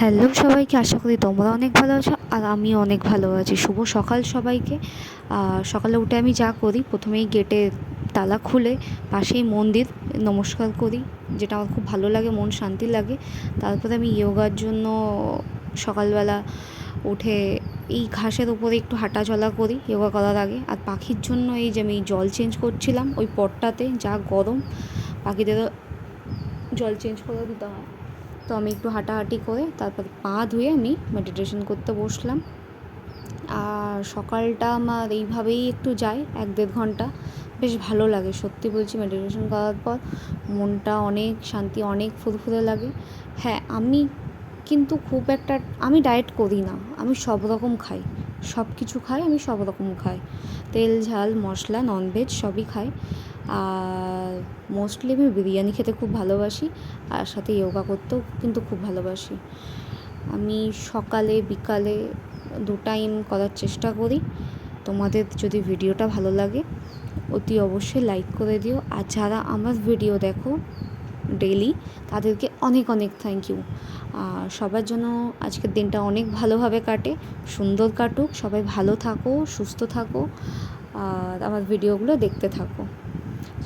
Hello সবাইকে, আশা করি তোমরা অনেক ভালো আছো আর আমিও অনেক ভালো আছি। শুভ সকাল সবাইকে। সকালে উঠে আমি যা করি, প্রথমেই গেটে তালা খুলে পাশেই মন্দির নমস্কার করি, যেটা আমার খুব ভালো লাগে, মন শান্তি লাগে। তারপরে আমি ইয়োগার জন্য সকালবেলা উঠে এই ঘাসের উপরে একটু হাঁটা চলা করি, ইয়োগা করার আগে। আর পাখির জন্য এই যে আমি জল চেঞ্জ করছিলাম, ওই পটটাতে যা গরম, পাখিদেরও জল চেঞ্জ করে দিতে হয়। তো আমি একটু হাঁটাহাঁটি করে তারপর পা ধুয়ে আমি মেডিটেশন করতে বসলাম। আর সকালটা আমার এইভাবেই একটু যায়, এক দেড় ঘণ্টা। বেশ ভালো লাগে, সত্যি বলছি মেডিটেশন করার পর মনটা অনেক শান্তি, অনেক ফুরফুরে লাগে। হ্যাঁ আমি কিন্তু খুব একটা, আমি ডায়েট করি না, আমি সব রকম খাই। সব কিছু খাই, আমি সব রকম খাই। তেল, ঝাল, মশলা ননভেজ সবই খাই। আর মোস্টলি আমি বিরিয়ানি খেতে খুব ভালোবাসি, আর সাথে ইয়োগা করতেও কিন্তু খুব ভালোবাসি। আমি সকালে, বিকালে দু টাইম করার চেষ্টা করি। তোমাদের যদি ভিডিওটা ভালো লাগে, অতি অবশ্যই লাইক করে দিও। আর যারা আমার ভিডিও দেখো ডেলি তাদেরকে অনেক অনেক থ্যাংক ইউ সবার জন্য আজকের দিনটা অনেক ভালোভাবে কাটে, সুন্দর কাটুক। সবাই ভালো থাকো, সুস্থ থাকো, আর আমার ভিডিওগুলো দেখতে থাকো।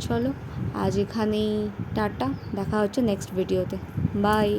চলো আজ এখানেই টাটা দেখা হচ্ছে নেক্সট ভিডিওতে বাই